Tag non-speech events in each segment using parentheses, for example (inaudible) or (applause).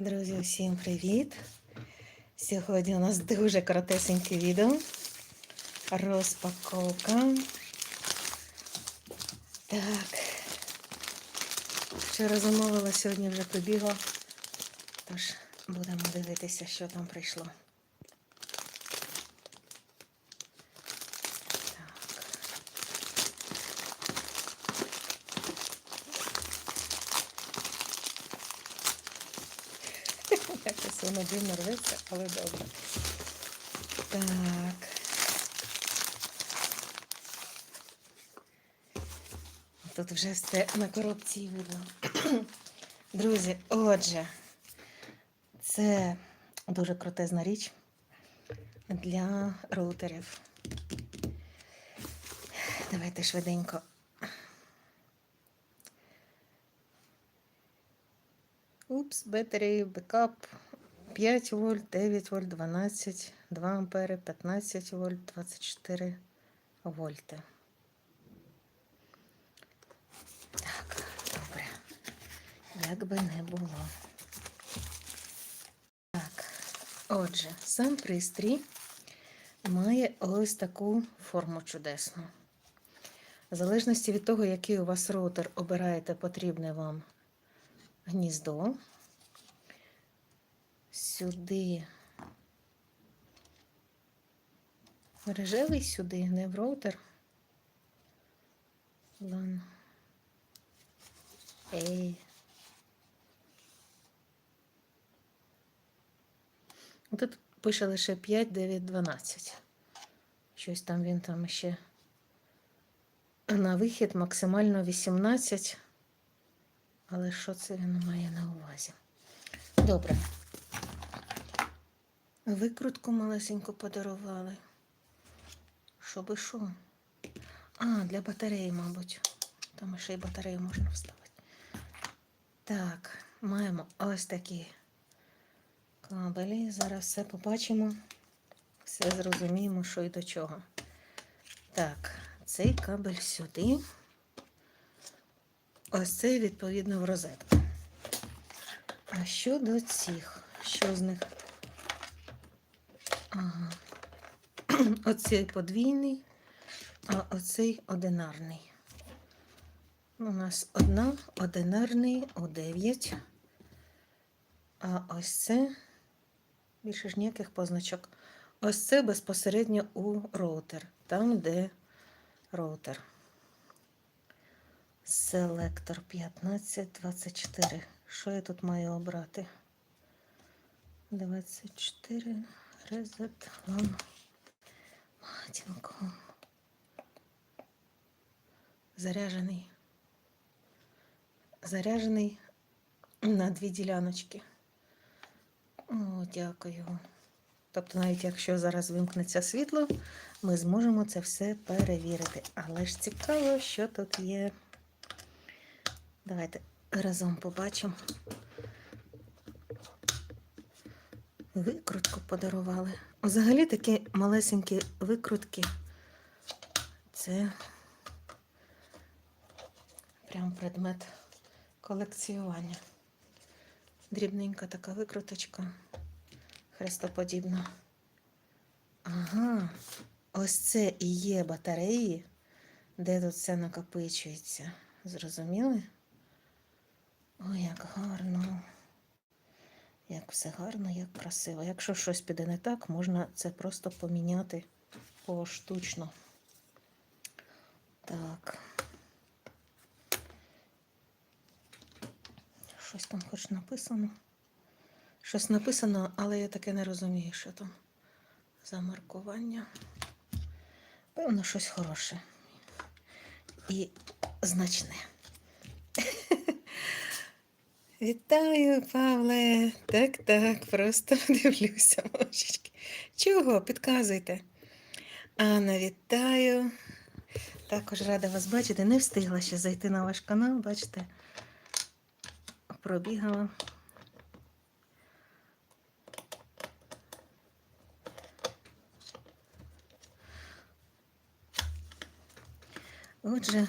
Друзі, всім привіт! Сьогодні у нас дуже коротесеньке відео. Розпаковка. Так. Вчора замовила, сьогодні вже прибігла. Тож будемо дивитися, що там прийшло. Так. Якось воно дивно рветься, але добре. Так. Тут вже все на коробці видно. (clears throat) Друзі, отже, це дуже крутезна річ для роутерів. Давайте швиденько. Упс, батареї, бекап 5 вольт, 9 вольт, 12, 2 ампери, 15 вольт, 24 вольти. Так, добре. Як би не було. Так, отже, сам пристрій має ось таку форму чудесну. В залежності від того, який у вас роутер обираєте потрібне вам гніздо. Сюди. Мережевий сюди, не в роутер. Лан. Ей. Тут пише лише 5, 9, 12. Щось там він там ще на вихід максимально 18. Але що це він має на увазі? Добре. Викрутку малесеньку подарували. Що би що? А, для батареї, мабуть. Там ще й батарею можна вставити. Так, маємо ось такі кабелі. Зараз все побачимо. Все зрозуміємо, що і до чого. Так, цей кабель сюди. Ось це відповідно в розетку. А щодо цих, що з них? Ага. (clears throat) Оцей подвійний, а оцей одинарний. У нас одна, одинарний у 9. А ось це більше ж ніяких позначок. Ось це безпосередньо у роутер, там, де роутер. Селектор 1524. Що я тут маю обрати? 24. Резет вам. Матінко. Заряжений. Заряжений на дві діляночки. О, дякую. Тобто, навіть якщо зараз вимкнеться світло, ми зможемо це все перевірити. Але ж цікаво, що тут є. Давайте разом побачимо. Викрутку подарували. Взагалі такі малесенькі викрутки. Це прям предмет колекціювання. Дрібненька така викруточка, хрестоподібна. Ага, ось це і є батареї, де тут все накопичується. Зрозуміли? Ой, як гарно. Як все гарно, як красиво. Якщо щось піде не так, можна це просто поміняти поштучно. Так. Щось там хоч написано. Щось написано, але я таке не розумію, що там за маркування. Певно, щось хороше і значне. Вітаю, Павле. Так, так, просто (laughs) дивлюся, мошечки. Чого? Підказуйте. Анна, вітаю. Також рада вас бачити. Не встигла ще зайти на ваш канал, бачите, пробігала. Отже,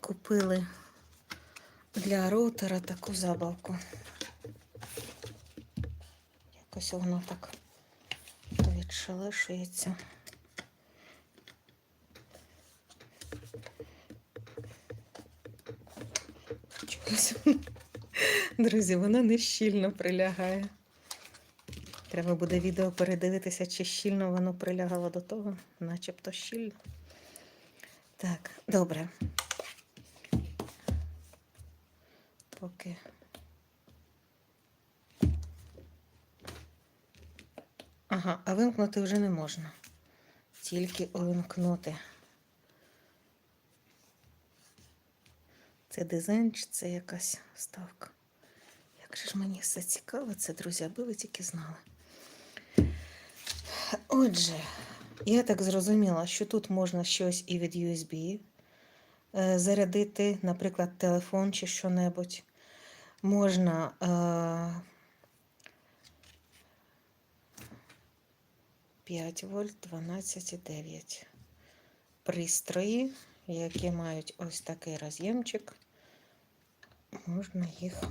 купили для роутера таку забавку. Ось воно так відшелешується. Воно- Друзі, вона не щільно прилягає. Треба буде відео передивитися, чи щільно воно прилягало до того, начебто щільно. Так, добре. Поки. Ага, а вимкнути вже не можна. Тільки увімкнути. Це дизайн чи це якась вставка? Як же ж мені все цікаво, це, друзі, аби ви тільки знали. Отже, я так зрозуміла, що тут можна щось і від USB е, зарядити, наприклад, телефон чи що-небудь. Можна е, 5 вольт 12,9. Пристрої, які мають ось такий роз'ємчик, можна їх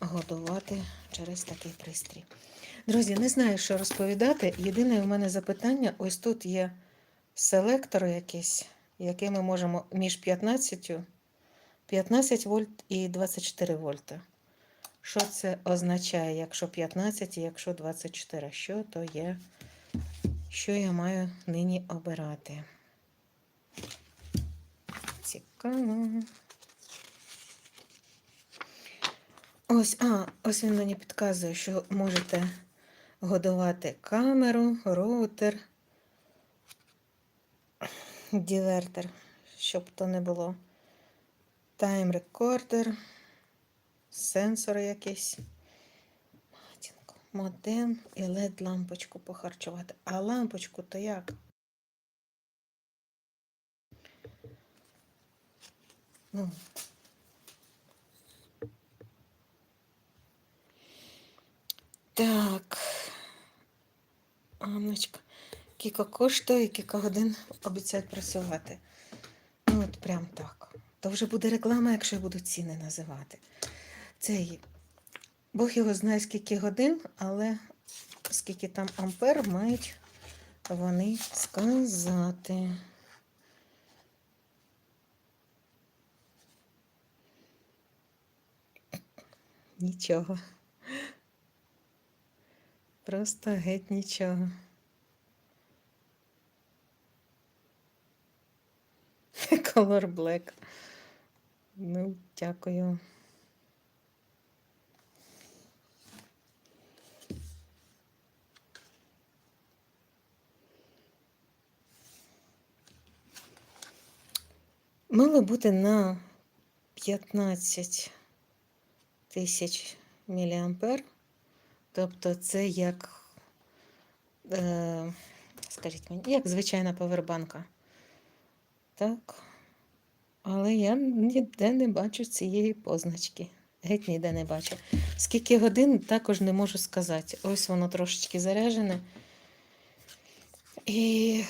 годувати через такий пристрій. Друзі, не знаю, що розповідати. Єдине в мене запитання: ось тут є селектор якийсь, який ми можемо між 15, 15 вольт і 24 вольта. Що це означає, якщо 15 і якщо 24? Що то є, що я маю нині обирати? Цікаво. Ось, а, ось він мені підказує, що можете годувати камеру, роутер, дівертер, щоб то не було. Тайм-рекордер, сенсор якийсь. Матінко, модем і led лампочку похарчувати. А лампочку то як? Ну, Так. Анночка. Кілька коштує, і кілька годин обіцяють працювати. Ну, от прям так. То вже буде реклама, якщо я буду ціни називати. Цей Бог його знає, скільки годин, але скільки там ампер мають вони сказати. Нічого. Просто геть нічого. Color Black. Ну, дякую. Мало бути на 15 тисяч міліампер. Тобто це як, е, скажіть мені, як звичайна повербанка. Так. Але я ніде не бачу цієї позначки. Геть ніде не бачу. Скільки годин також не можу сказати. Ось воно трошечки заряджене. І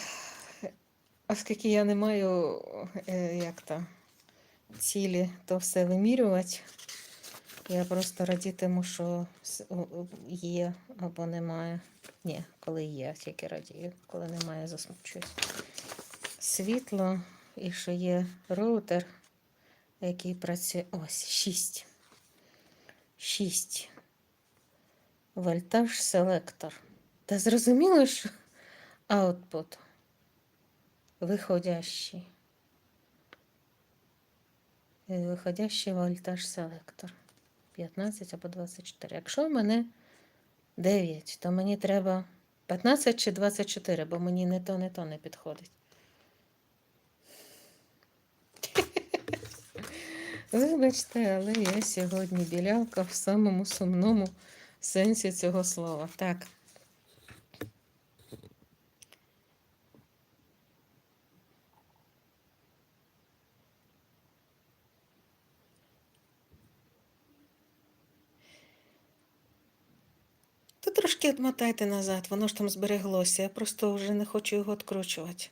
оскільки я не маю е, як то, цілі то все вимірювати, я просто радітиму, що є або немає. Ні, коли є, тільки радію. Коли немає, засмучуюсь. Світло і що є роутер, який працює. Ось 6. 6. Вольтаж селектор. Та зрозуміло, що output виходящий. Виходящий вольтаж селектор. 15 або 24. Якщо в мене 9, то мені треба 15 чи 24, бо мені не то, не то не підходить. Вибачте, але я сьогодні білявка в самому сумному сенсі цього слова. Так. То трошки відмотайте назад, воно ж там збереглося. Я просто вже не хочу його відкручувати.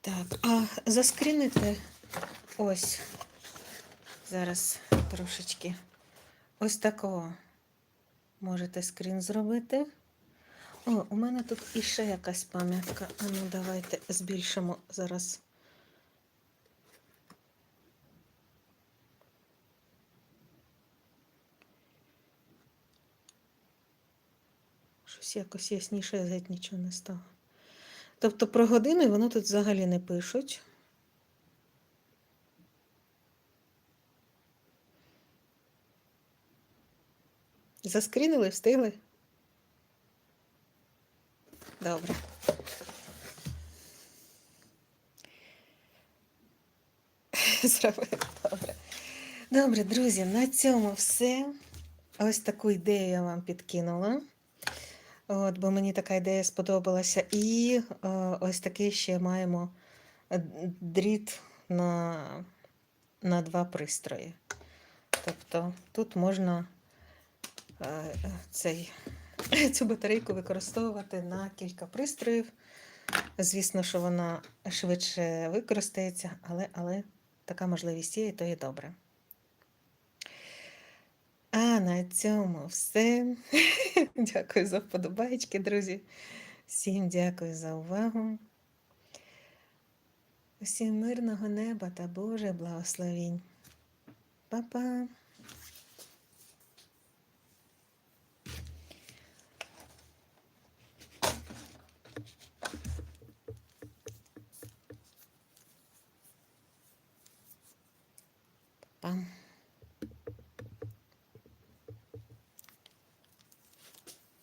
Так, а заскріните ось Зараз трошечки ось такого можете скрін зробити. О, у мене тут іще якась пам'ятка. А ну давайте збільшимо зараз. Щось якось ясніше геть нічого не стало. Тобто про години воно тут взагалі не пишуть. Заскрінили, встигли? Добре. (laughs) Добре. Добре, друзі, на цьому все. Ось таку ідею я вам підкинула. От, бо мені така ідея сподобалася. І е, ось такий ще маємо е, дріт на, на два пристрої. Тобто тут можна е, цей, (laughs) цю батарейку використовувати на кілька пристроїв. Звісно, що вона швидше використається, але, але така можливість є, і то є добре. А на цьому все. (laughs) Дякую за вподобайки, друзі. Всім дякую за увагу. Усім мирного неба та Боже благословінь. Па-па!